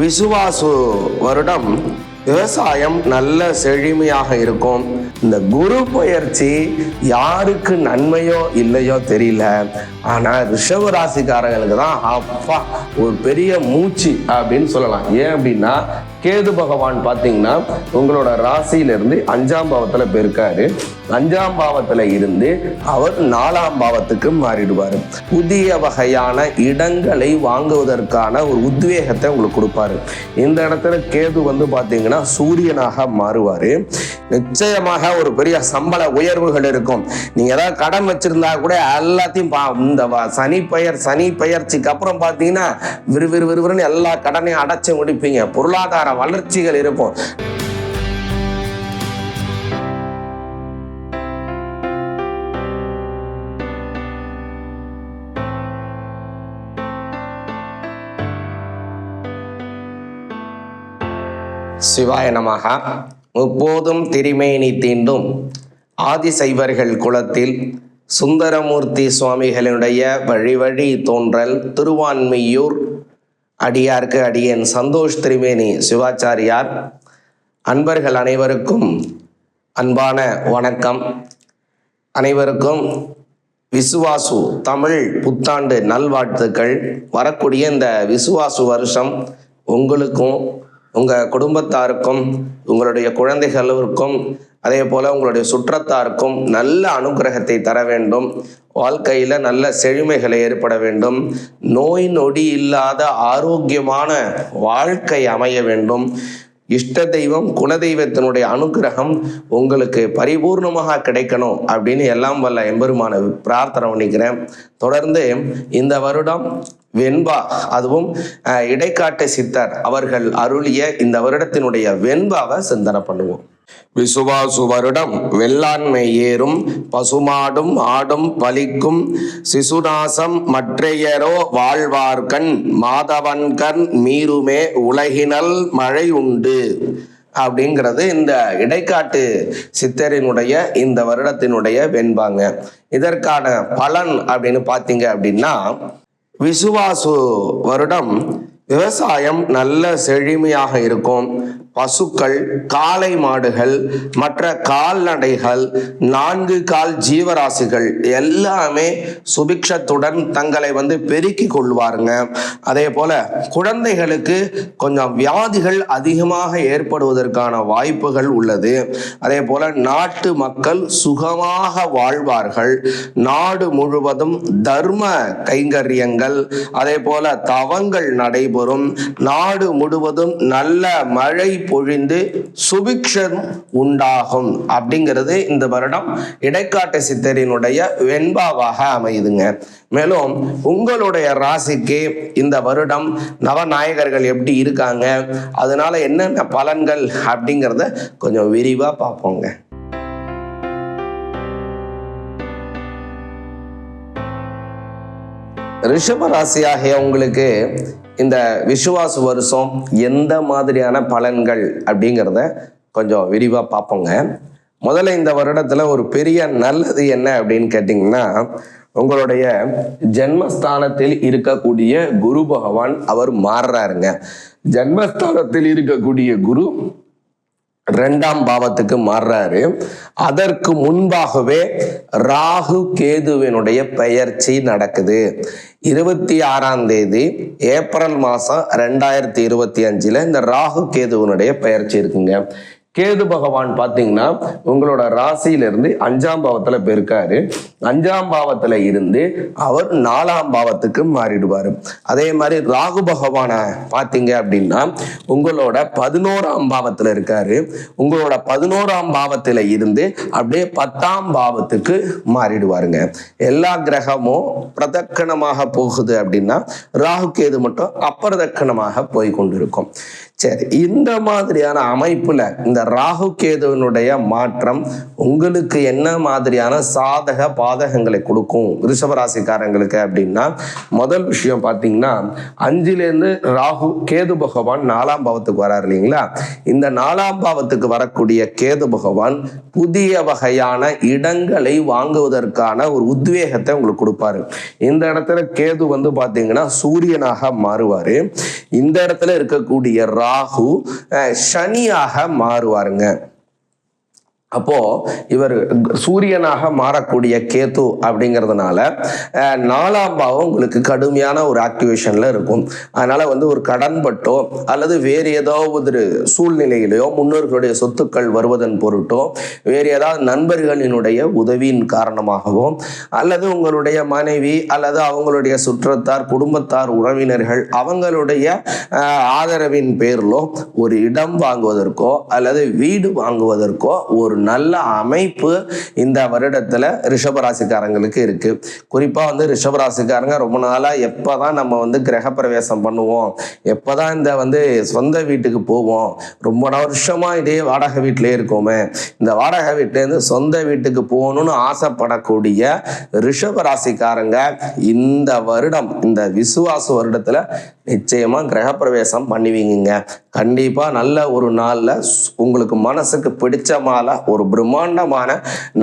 விசுவாசு வருடம் விவசாயம் நல்ல செழுமையாக இருக்கும். இந்த குரு பயிற்சி யாருக்கு நன்மையோ இல்லையோ தெரியல. ஆனால் ரிஷவ ராசிக்காரங்களுக்கு தான் அப்பா ஒரு பெரிய மூச்சு அப்படின்னு சொல்லலாம். ஏன் அப்படின்னா கேது பகவான் பார்த்தீங்கன்னா உங்களோட ராசியிலிருந்து அஞ்சாம் பாவத்தில் போயிருக்காரு. அஞ்சாம் பாவத்துல இருந்து அவர் நாலாம் பாவத்துக்கு மாறிடுவார். புதிய வகையான இடங்களை வாங்குவதற்கான ஒரு உத்வேகத்தை உங்களுக்கு கொடுப்பாரு. இந்த இடத்துல கேது வந்து பார்த்தீங்கன்னா சூரியனாக மாறுவாரு. நிச்சயமாக ஒரு பெரிய சம்பள உயர்வுகள் இருக்கும். நீங்க ஏதாவது கடன் வச்சிருந்தா கூட எல்லாத்தையும் பா- இந்த சனி பெயர் சனி பெயர்ச்சிக்கு அப்புறம் பார்த்தீங்கன்னா விறுவிறுவிறுவிறுன்னு எல்லா கடனையும் அடைச்சு முடிப்பீங்க. பொருளாதார வளர்ச்சிகள் இருக்கும். சிவாய நமகா முப்போதும் திருமேனி தீண்டும். ஆதிசைவர்கள் குலத்தில் சுந்தரமூர்த்தி சுவாமிகளினுடைய வழி வழி தோன்றல் திருவான்மையூர். அடியார்க்கு அடியன் சந்தோஷ் திரிமேனி சிவாச்சாரியார். அன்பர்கள் அனைவருக்கும் அன்பான வணக்கம். அனைவருக்கும் விசுவாசு தமிழ் புத்தாண்டு நல்வாழ்த்துக்கள். வரக்கூடிய இந்த விசுவாசு வருஷம் உங்களுக்கும் உங்கள் குடும்பத்தாருக்கும் உங்களுடைய குழந்தைகளுக்கும் அதே போல் உங்களுடைய சுற்றத்தாருக்கும் நல்ல அனுகிரகத்தை தர வேண்டும். வாழ்க்கையில் நல்ல செழுமைகளை ஏற்பட வேண்டும். நோய் நொடி இல்லாத ஆரோக்கியமான வாழ்க்கை அமைய வேண்டும். இஷ்ட தெய்வம் குலதெய்வத்தினுடைய அனுகிரகம் உங்களுக்கு பரிபூர்ணமாக கிடைக்கணும் அப்படின்னு எல்லாம் வல்ல எம்பெருமான பிரார்த்தனை பண்ணிக்கிறேன். தொடர்ந்து இந்த வருடம் வெண்பா அதுவும் இடைக்காட்டு சித்தர் அவர்கள் அருளிய இந்த வருடத்தினுடைய வெண்பாவை சிந்தனை பண்ணுவோம். விசுவாசு வருடம் வெள்ளாண்மை ஏறும் பசுமாடும் ஆடும் பலிக்கும். சிசுநாசம் மற்றையரோ வாழ்வார்கண் மாதவன்கண் மீறுமே உலகினல் மழை உண்டு. அப்படிங்கிறது இந்த இடைக்காட்டு சித்தரினுடைய இந்த வருடத்தினுடைய வெண்பாங்க. இதற்கான பலன் அப்படின்னு பார்த்தீங்க அப்படின்னா விசுவாசு வருடம் விவசாயம் நல்ல செழுமையாக இருக்கும். பசுக்கள் காளை மாடுகள் மற்ற கால்நடைகள் நான்கு கால் ஜீவராசிகள் எல்லாமே சுபிக்ஷத்துடன் தங்களை வந்து பெருக்கி கொள்வாருங்க. அதே போல குழந்தைகளுக்கு கொஞ்சம் வியாதிகள் அதிகமாக ஏற்படுவதற்கான வாய்ப்புகள் உள்ளது. அதே போல நாட்டு மக்கள் சுகமாக வாழ்வார்கள். நாடு முழுவதும் தர்ம கைங்கரியங்கள் அதே போல தவங்கள் நடைபெறும். வரும். நாடு முழுவதும் நல்ல மழை பொழிந்து சுபிக்ஷம் உண்டாகும் அப்படிங்கிறது இந்த வருடம் இடைக்காட்டு சித்தரினுடைய வெண்பாவாக அமையுதுங்க. மேலும் உங்களுடைய ராசிக்கு இந்த வருடம் நவநாயகர்கள் எப்படி இருக்காங்க? அதனால என்னென்ன பலன்கள் அப்படிங்கிறத கொஞ்சம் விரிவாக பார்ப்போங்க. ரிஷப ராசியாகிய உங்களுக்கு இந்த விசுவாச வருஷம் எந்த மாதிரியான பலன்கள் அப்படிங்கிறத கொஞ்சம் விரிவாக பார்ப்போங்க. முதல்ல இந்த வருடத்தில் ஒரு பெரிய நல்லது என்ன அப்படின்னு கேட்டிங்கன்னா உங்களுடைய ஜென்மஸ்தானத்தில் இருக்கக்கூடிய குரு பகவான் அவர் மாறுறாருங்க. ஜென்மஸ்தானத்தில் இருக்கக்கூடிய குரு ரெண்டாம் பாவத்துக்கு மாறுறாரு. அதற்கு முன்பாகவே ராகு கேதுவினுடைய பெயர்ச்சி நடக்குது. இருபத்தி ஆறாம் தேதி ஏப்ரல் மாதம் ரெண்டாயிரத்தி இருபத்தி அஞ்சில் இந்த ராகு கேதுவினுடைய பெயர்ச்சி இருக்குங்க. கேது பகவான் பார்த்தீங்கன்னா உங்களோட ராசியிலிருந்து அஞ்சாம் பாவத்தில் பெருக்காரு அஞ்சாம் பாவத்தில் இருந்து அவர் நாலாம் பாவத்துக்கு மாறிடுவார். அதே மாதிரி ராகு பகவானை பார்த்தீங்க அப்படின்னா உங்களோட பதினோராம் பாவத்தில் இருக்காரு. உங்களோட பதினோராம் பாவத்தில் இருந்து அப்படியே பத்தாம் பாவத்துக்கு மாறிடுவாருங்க. எல்லா கிரகமும் பிரதக்கணமாக போகுது அப்படின்னா ராகு கேது மட்டும் அப்பிரதக்கணமாக போய் கொண்டிருக்கும் சரி இந்த மாதிரியான அமைப்புல இந்த ராகு கேதுவனுடைய மாற்றம் உங்களுக்கு என்ன மாதிரியான சாதக பாதகங்களை கொடுக்கும் ரிஷபராசிக்காரங்களுக்கு அப்படின்னா முதல் விஷயம் பார்த்தீங்கன்னா அஞ்சுலேருந்து ராகு கேது பகவான் நாலாம் பாவத்துக்கு வராரு இல்லைங்களா? இந்த நாலாம் பாவத்துக்கு வரக்கூடிய கேது பகவான் புதிய வகையான இடங்களை வாங்குவதற்கான ஒரு உத்வேகத்தை உங்களுக்கு கொடுப்பாரு. இந்த இடத்துல கேது வந்து பார்த்தீங்கன்னா சூரியனாக மாறுவாரு. இந்த இடத்துல இருக்கக்கூடிய ரா ராகு சனியாக மாறுவாருங்க. அப்போ இவர் சூரியனாக மாறக்கூடிய கேத்து அப்படிங்கிறதுனால நாலாம் பாவம் உங்களுக்கு கடுமையான ஒரு ஆக்டிவேஷன்ல இருக்கும். அதனால வந்து ஒரு கடன்பட்டோ அல்லது வேறு ஏதாவது ஒரு சூழ்நிலையிலையோ முன்னோர்களுடைய சொத்துக்கள் வருவதன் பொருட்டோ வேறு ஏதாவது நண்பர்களினுடைய உதவியின் காரணமாகவோ அல்லது உங்களுடைய மனைவி அல்லது அவங்களுடைய சுற்றத்தார் குடும்பத்தார் உறவினர்கள் அவங்களுடைய ஆதரவின் பேரிலோ ஒரு இடம் வாங்குவதற்கோ அல்லது வீடு வாங்குவதற்கோ ஒரு நல்ல அமைப்பு இந்த வருடத்துல ரிஷபராசிக்காரங்களுக்கு இருக்கு. குறிப்பா வந்து ரிஷபராசிக்காரங்க ரொம்ப நாளா எப்பதான் நம்ம வந்து கிரக பிரவேசம் பண்ணுவோம் எப்பதான் இந்த வந்து சொந்த வீட்டுக்கு போவோம் ரொம்ப வருஷமா இதே வாடகை வீட்டிலே இருக்கோமே. இந்த வாடகை வீட்டிலேருந்து சொந்த வீட்டுக்கு போகணும்னு ஆசைப்படக்கூடிய ரிஷபராசிக்காரங்க இந்த வருடம் இந்த விசுவாச வருடத்துல நிச்சயமா கிரகப்பிரவேசம் பண்ணுவீங்க கண்டிப்பா நல்ல ஒரு நாள்ல உங்களுக்கு மனசுக்கு பிடிச்சமால ஒரு பிரம்மாண்டமான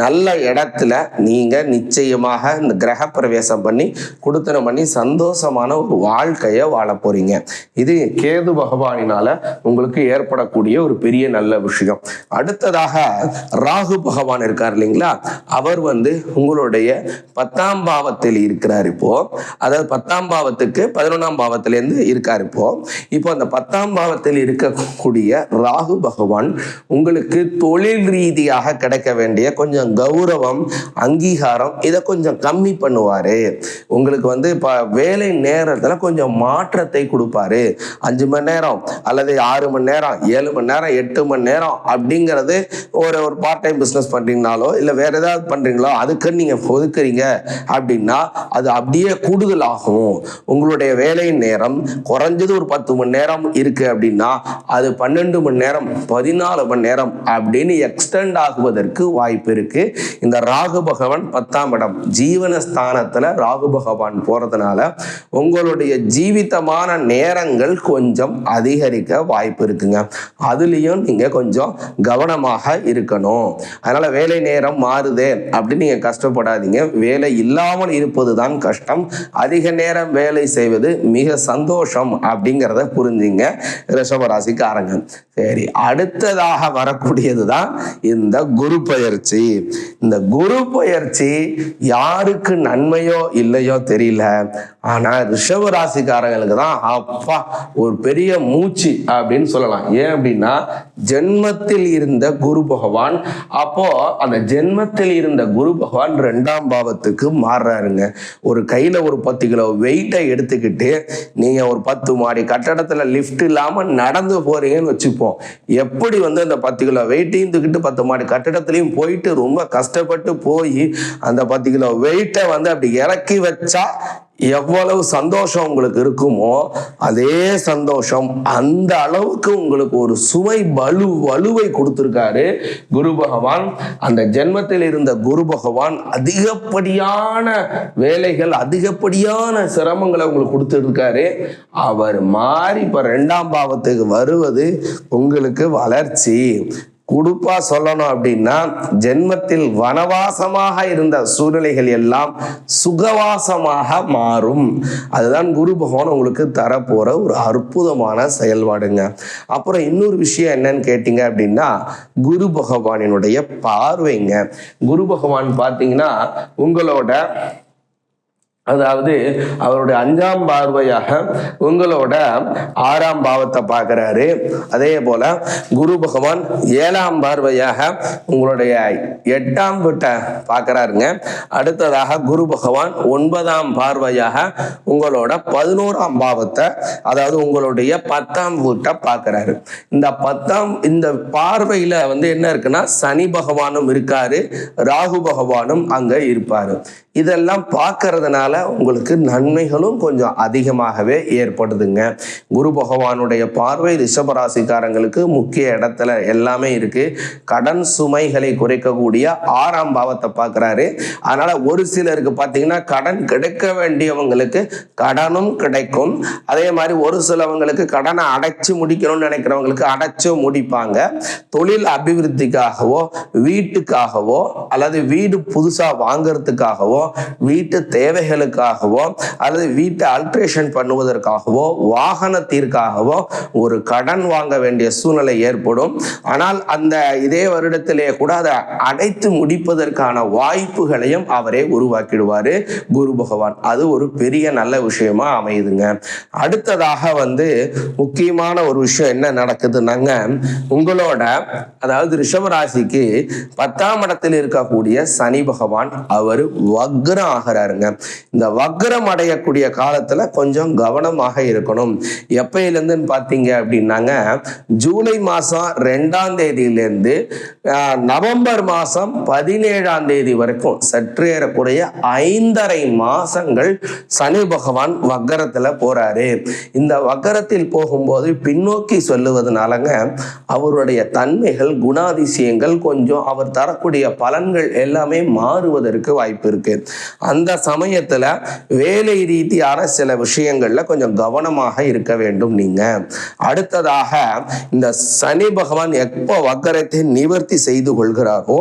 நல்ல இடத்துல நீங்க நிச்சயமாக இந்த கிரகப்பிரவேசம் பண்ணி கொடுத்தனம் பண்ணி சந்தோஷமான ஒரு வாழ்க்கையை வாழ போறீங்க. இது கேது பகவானினால உங்களுக்கு ஏற்படக்கூடிய ஒரு பெரிய நல்ல விஷயம். அடுத்ததாக ராகு பகவான் இருக்கார் இல்லைங்களா? அவர் வந்து உங்களுடைய பத்தாம் பாவத்தில் இருக்கிறார் இப்போ. அதாவது பத்தாம் பாவத்துக்கு பதினொன்றாம் பாவத்திலேருந்து இருக்கார் இப்போ. இப்போ அந்த பத்தாம் பாவத்தில் இருக்கக்கூடிய ராகு பகவான் உங்களுக்கு தொழில் ரீதியாக கிடைக்க வேண்டிய கொஞ்சம் கௌரவம் அங்கீகாரம் இதை கொஞ்சம் கம்மி பண்ணுவாரு. உங்களுக்கு வந்து இப்போ வேலை நேரத்தில் கொஞ்சம் மாற்றத்தை கொடுப்பாரு. அஞ்சு மணி நேரம் அல்லது ஆறு மணி நேரம் ஏழு மணி நேரம் எட்டு மணி நேரம் அப்படிங்கிறது ஒரு ஒரு பார்ட் டைம் பிஸ்னஸ் பண்ணுறீங்கனாலோ இல்லை வேற ஏதாவது பண்ணுறீங்களோ அதுக்குன்னு நீங்கள் ஒதுக்குறீங்க அப்படின்னா அது அப்படியே கூடுதல் ஆகும் உங்களுடைய வேலையின் நேரம் குறைஞ்சது ஒரு பத்து மணி நேரம் இருக்கு அப்படின்னா அது பன்னெண்டு மணி நேரம் பதினாலு மணி நேரம் அப்படின்னு எக்ஸ்டெண்ட் ஆகுவதற்கு வாய்ப்பு இருக்கு. இந்த ராகு பகவான் பத்தாம் இடம். ஜீவனஸ்தானத்துல ராகு பகவான் போறதுனால உங்களுடைய ஜீவிதமான நேரங்கள் கொஞ்சம் அதிகரிக்க வாய்ப்பு இருக்குங்க. அதுலேயும் நீங்க கொஞ்சம் கவனமாக இருக்கணும். அதனால வேலை நேரம் மாறுது அப்படின்னு நீங்க கஷ்டப்படாதீங்க. வேலை இல்லாமல் இருப்பது தான் கஷ்டம். அதிக நேரம் வேலை செய்வது மிக சந்தோஷம் அப்படிங்கிறத புரிஞ்சுங்க. ரிஷபராசிக்காரங்க சரி அடுத்ததாக வரக்கூடியது தான் இந்த குரு பயிற்சி. இந்த குரு பயிற்சி யாருக்கு நன்மையோ இல்லையோ தெரியல. ஆனா ரிஷப ராசிக்காரங்களுக்கு தான் அப்பா ஒரு பெரிய மூச்சு அப்படின்னு சொல்லலாம். ஏன் அப்படின்னா ஜென்மத்தில் இருந்த குரு பகவான் அப்போ அந்த ஜென்மத்தில் இருந்த குரு பகவான் ரெண்டாம் பாவத்துக்கு மாறுறாருங்க. ஒரு கையில ஒரு பத்து கிலோ வெயிட்டை எடுத்துக்கிட்டு நீங்க ஒரு பத்து மாடி கட்டடத்துல லிஃப்ட் இல்லாம நடந்து போறீங்கன்னு வச்சுப்போம். எப்படி வந்து அந்த பத்து கிலோ வெயிட்டையும் தூக்கிட்டு பத்து மாடி கட்டடத்துலையும் போயிட்டு ரொம்ப கஷ்டப்பட்டு போய் அந்த பத்து கிலோ வெயிட்டை வந்து அப்படி இறக்கி வச்சா எவ்வளவு சந்தோஷம் உங்களுக்கு இருக்குமோ அதே சந்தோஷம் அந்த அளவுக்கு உங்களுக்கு ஒரு சுவை வலு வலுவை கொடுத்துருக்காரு குரு பகவான். அந்த ஜென்மத்தில் இருந்த குரு பகவான் அதிகப்படியான வேலைகள் அதிகப்படியான சிரமங்களை உங்களுக்கு கொடுத்துருக்காரு. அவர் மாறி இப்போ ரெண்டாம் பாவத்துக்கு வருவது உங்களுக்கு வளர்ச்சி. குடுப்பா சொல்லணும் அப்படின்னா ஜென்மத்தில் வனவாசமாக இருந்த சூழ்நிலைகள் எல்லாம் சுகவாசமாக மாறும். அதுதான் குரு பகவான் உங்களுக்கு தரப்போற ஒரு அற்புதமான செயல்பாடுங்க. அப்புறம் இன்னொரு விஷயம் என்னன்னு கேட்டீங்க அப்படின்னா குரு பகவானினுடைய பார்வைங்க. குரு பகவான் பார்த்தீங்கன்னா உங்களோட அதாவது அவருடைய அஞ்சாம் பார்வையாக உங்களோட ஆறாம் பாவத்தை பார்க்குறாரு. அதே போல் குரு பகவான் ஏழாம் பார்வையாக உங்களுடைய எட்டாம் வீட்டை பார்க்குறாருங்க. அடுத்ததாக குரு பகவான் ஒன்பதாம் பார்வையாக உங்களோட பதினோராம் பாவத்தை அதாவது உங்களுடைய பத்தாம் வீட்டை பார்க்குறாரு. இந்த பத்தாம் இந்த பார்வையில் வந்து என்ன இருக்குன்னா சனி பகவானும் இருக்காரு ராகு பகவானும் அங்கே இருப்பார். இதெல்லாம் பார்க்கறதுனால உங்களுக்கு நன்மைகளும் கொஞ்சம் அதிகமாகவே ஏற்படுதுங்க. குரு பகவானுடைய பார்வை ரிஷபராசிக்காரங்களுக்கு முக்கிய இடத்துல எல்லாமே இருக்கு. கடன் சுமைகளை குறைக்கக்கூடிய ஆறாம் பாவத்தை பார்க்குறாரு. அதனால் ஒரு சிலருக்கு பார்த்தீங்கன்னா கடன் கிடைக்க வேண்டியவங்களுக்கு கடனும் கிடைக்கும். அதே மாதிரி ஒரு சிலவங்களுக்கு கடனை அடைச்சு முடிக்கணும்னு நினைக்கிறவங்களுக்கு அடைச்சு முடிப்பாங்க. தொழில் அபிவிருத்திக்காகவோ வீட்டுக்காகவோ அல்லது வீடு புதுசா வாங்குறதுக்காகவோ வீட்டு தேவைகளுக்கு தேவைகளுக்காகவோ அல்லது வீட்டை அல்ட்ரேஷன் பண்ணுவதற்காகவோ வாகனத்திற்காகவோ ஒரு கடன் வாங்க வேண்டிய சூழ்நிலை ஏற்படும். ஆனால் அந்த இதே வருடத்திலே கூட அதை அடைத்து முடிப்பதற்கான வாய்ப்புகளையும் அவரே உருவாக்கிடுவாரு குரு பகவான். அது ஒரு பெரிய நல்ல விஷயமா அமையுதுங்க. அடுத்ததாக வந்து முக்கியமான ஒரு விஷயம் என்ன நடக்குதுன்னாங்க உங்களோட அதாவது ரிஷபராசிக்கு பத்தாம் இடத்தில் இருக்கக்கூடிய சனி பகவான் அவர் வக்ரம் ஆகிறாருங்க. இந்த வக்ரம் அடையக்கூடிய காலத்துல கொஞ்சம் கவனமாக இருக்கணும். எப்பயிலேருந்துன்னு பார்த்தீங்க அப்படின்னாங்க ஜூலை மாதம் ரெண்டாம் தேதியிலேருந்து ஆஹ், நவம்பர் மாதம் பதினேழாம் தேதி வரைக்கும் சற்றேறக்குறைய ஐந்தரை மாசங்கள் சனி பகவான் வக்கரத்துல போறாரு. இந்த வக்கரத்தில் போகும்போது பின்னோக்கி சொல்லுவதனாலங்க அவருடைய தன்மைகள் குணாதிசயங்கள் கொஞ்சம் அவர் தரக்கூடிய பலன்கள் எல்லாமே மாறுவதற்கு வாய்ப்பு இருக்கு. அந்த சமயத்தில் வேலை ரீதியான சில விஷயங்கள்ல கொஞ்சம் கவனமாக இருக்க வேண்டும் நீங்க. அடுத்ததாக இந்த சனி பகவான் எப்போ வக்கரத்தை நிவர்த்தி செய்து கொள்கிறாரோ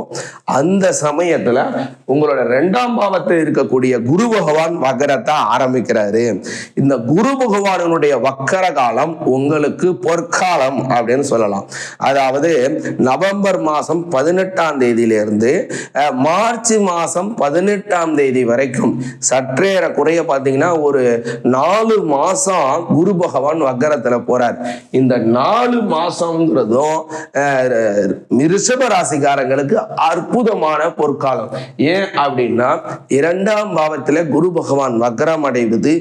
அந்த சமயத்துல உங்களோட ரெண்டாம் பாவத்தில் இருக்கக்கூடிய குரு பகவான் வக்கரத்தை ஆரம்பிக்கிறாரு. இந்த குரு பகவானுடைய வக்கர காலம் உங்களுக்கு பொற்காலம் அப்படின்னு சொல்லலாம். அதாவது நவம்பர் மாதம் பதினெட்டாம் தேதியிலிருந்து மார்ச் மாதம் பதினெட்டாம் தேதி வரைக்கும் சட்ட சற்றேற குறைய பார்த்தீங்கன்னா ஒரு நாலு மாசம் குரு பகவான் வக்கரத்துல போறார். இந்த நாலு மாசம்ங்கிறதும் அஹ், ரிஷப ராசிக்காரங்களுக்கு அற்புதமான பொற்காலம். ஏன் அப்படின்னா இரண்டாம் பாவத்துல குரு பகவான் வக்கரம் அடைவது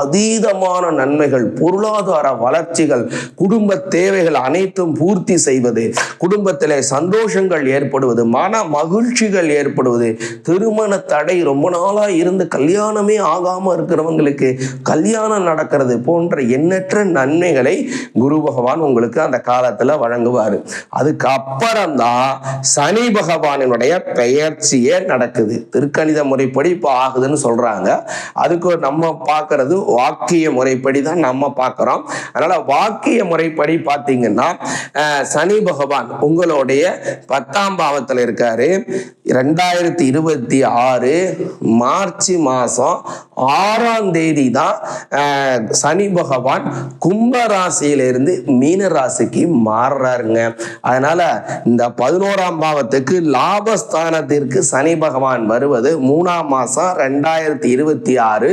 அதீதமான நன்மைகள் பொருளாதார வளர்ச்சிகள் குடும்ப தேவைகள் அனைத்தும் பூர்த்தி செய்வது குடும்பத்தில் சந்தோஷங்கள் ஏற்படுவது மன மகிழ்ச்சிகள் ஏற்படுவது திருமண தடை ரொம்ப நாளாக இருந்து கல்யாணம் ஆகாம இருக்கிறவங்களுக்கு கல்யாணம் நடக்கிறது போன்ற எண்ணற்ற நன்மைகளை குரு பகவான் உங்களுக்கு அந்த காலத்துல வழங்குவார். அதுக்கு அப்புறம்தான் சனி பகவானினுடைய பெயர்ச்சியே நடக்குது. திருக்கணித முறைப்படி இப்போ ஆகுதுன்னு சொல்றாங்க. அதுக்கு நம்ம பார்க்கறது வாக்கிய முறைப்படி தான் நம்ம பார்க்குறோம் அதனால வாக்கிய முறைப்படி பார்த்தீங்கன்னா அஹ், சனி பகவான் உங்களுடைய பத்தாம் பாவத்தில் இருக்காரு. ரெண்டாயிரத்தி இருபத்தி ஆறு மார்ச் மாதம் ஆறாம் தேதி தான் சனி பகவான் கும்ப ராசியிலிருந்து மீன ராசிக்கு மாறுறாருங்க. அதனால இந்த பதினோராம் பாவத்துக்கு லாபஸ்தானத்திற்கு சனி பகவான் வருவது மூணாம் மாசம் ரெண்டாயிரத்தி இருபத்தி ஆறு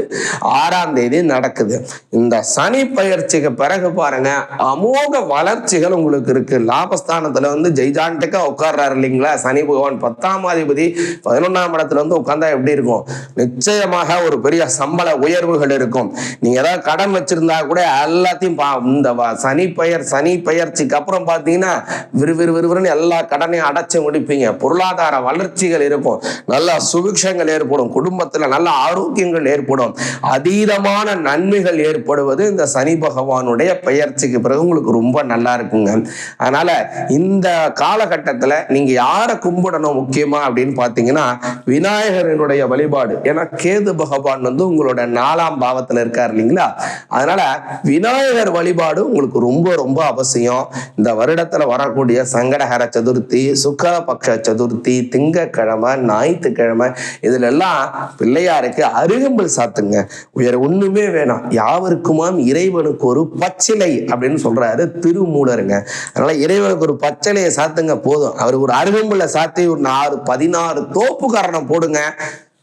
ஆறாம் தேதி நடக்குது. இந்த சனி பயிற்சிக்கு பிறகு பாருங்க அமோக வளர்ச்சிகள் உங்களுக்கு இருக்கு. லாபஸ்தானத்துல வந்து ஜெய்ஜான்ட்டுக்கா உட்கார்றாரு இல்லைங்களா? சனி பகவான் பத்தாம் அதிபதி பதினொன்றாம் இடத்துல வந்து உட்கார்ந்தா எப்படி இருக்கும்? நிச்சயமாக ஒரு பெரிய சம்பள உயர்வுகள் இருக்கும். நீங்க ஏதாவது கடன் வச்சிருந்தா கூட எல்லாத்தையும் பா- இந்த சனி பெயர் சனி பெயர்ச்சிக்கு அப்புறம் பார்த்தீங்கன்னா விறுவிறு விறுவிறுன்னு எல்லா கடனையும் அடைச்சு முடிப்பீங்க. பொருளாதார வளர்ச்சிகள் இருக்கும். நல்ல சுபிக்ஷங்கள் ஏற்படும். குடும்பத்துல நல்ல ஆரோக்கியங்கள் ஏற்படும். அதீதமான நன்மைகள் ஏற்படுவது இந்த சனி பகவானுடைய பெயர்ச்சிக்கு பிறகு உங்களுக்கு ரொம்ப நல்லா இருக்குங்க. அதனால இந்த காலகட்டத்துல நீங்க யாரை கும்பிடணும் முக்கியமா அப்படின்னு பார்த்தீங்கன்னா விநாயகரினுடைய வழிபாடு. ஏன்னா கேது பகவான் வந்து உங்களோட நாலாம் பாவத்துல இருக்கார் இல்லைங்களா? அதனால விநாயகர் வழிபாடு உங்களுக்கு ரொம்ப ரொம்ப அவசியம். இந்த வருடத்துல வரக்கூடிய சங்கடஹர சதுர்த்தி சுக்கரபக்ஷ சதுர்த்தி திங்கக்கிழமை ஞாயிற்றுக்கிழமை இதுல எல்லாம் பிள்ளையாருக்கு அருகம்பல் சாத்துங்க. வேற ஒண்ணுமே வேணாம். யாவருக்குமாம் இறைவனுக்கு ஒரு பச்சிலை அப்படின்னு சொல்றாரு திருமூலருங்க. அதனால இறைவனுக்கு ஒரு பச்சிலையை சாத்துங்க போதும். அவருக்கு ஒரு அருகம்புல சாத்தி ஒரு ஆறு பதினாறு தோப்பு காரணம் போடுங்க.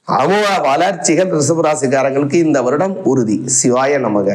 அவ வளர்ச்சிகள் ரிஷபராசிக்காரங்களுக்கு இந்த வருடம் உறுதி. சிவாய நமக.